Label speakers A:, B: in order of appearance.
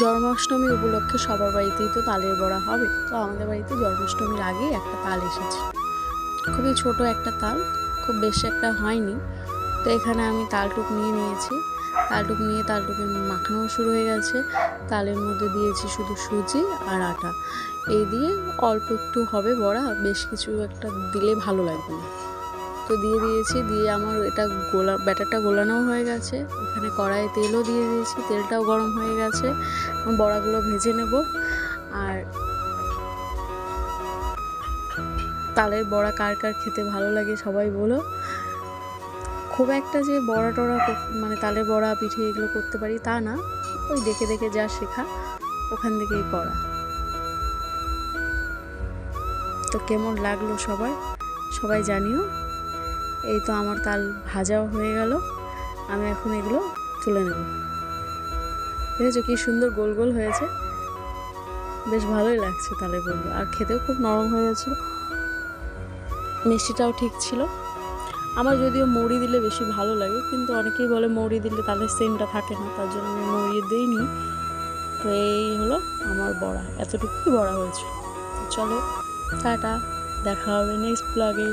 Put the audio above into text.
A: জন্মাষ্টমী উপলক্ষে সবার বাড়িতেই তো তালের বড়া হবে। তো আমাদের বাড়িতে জন্মাষ্টমীর আগেই একটা তাল এসেছে। খুবই ছোট একটা তাল, খুব বেশি একটা হয়নি। তো এখানে আমি তালটুক নিয়ে নিয়েছি। তালটুক নিয়ে তালটুকে মাখানো শুরু হয়ে গেছে। তালের মধ্যে দিয়েছি শুধু সুজি আর আটা। এই দিয়ে অল্প একটু হবে বড়া, বেশ কিছু একটা দিলে ভালো লাগবে না। তো দিয়ে দিয়েছি, দিয়ে আমার এটা গোলা, ব্যাটারটা গোলানোও হয়ে গেছে। এখানে কড়াইয়ে তেলও দিয়ে দিয়েছি, তেলটাও গরম হয়ে গেছে। বড়াগুলো ভেজে নেব। আর তালের বড়া কার কার খেতে ভালো লাগে সবাই বলো। খুব একটা যে বড়া টড়া মানে তালের বড়া, পিঠে এগুলো করতে পারি তা না। ওই দেখে দেখে যা শেখা, ওখান থেকেই করা। তো কেমন লাগল সবার? সবাই জানিও। এই তো আমার তাল ভাজাও হয়ে গেল। আমি এখন এগুলো তুলে নেব। দেখেছ কি সুন্দর গোল গোল হয়েছে? বেশ ভালোই লাগছে তালের বড়ি আর খেতেও খুব নরম হয়ে গেছিল। মিষ্টিটাও ঠিক ছিল। আমার যদিও মৌরি দিলে বেশি ভালো লাগে, কিন্তু অনেকেই বলে মৌরি দিলে তালের সেন্টটা থাকে না, তার জন্য আমি মৌরি দিইনি। তো এই হলো আমার বড়া। এতটুকুই বড়া হয়েছে। চলো, টাটা। দেখা হবে নেক্সট ব্লগে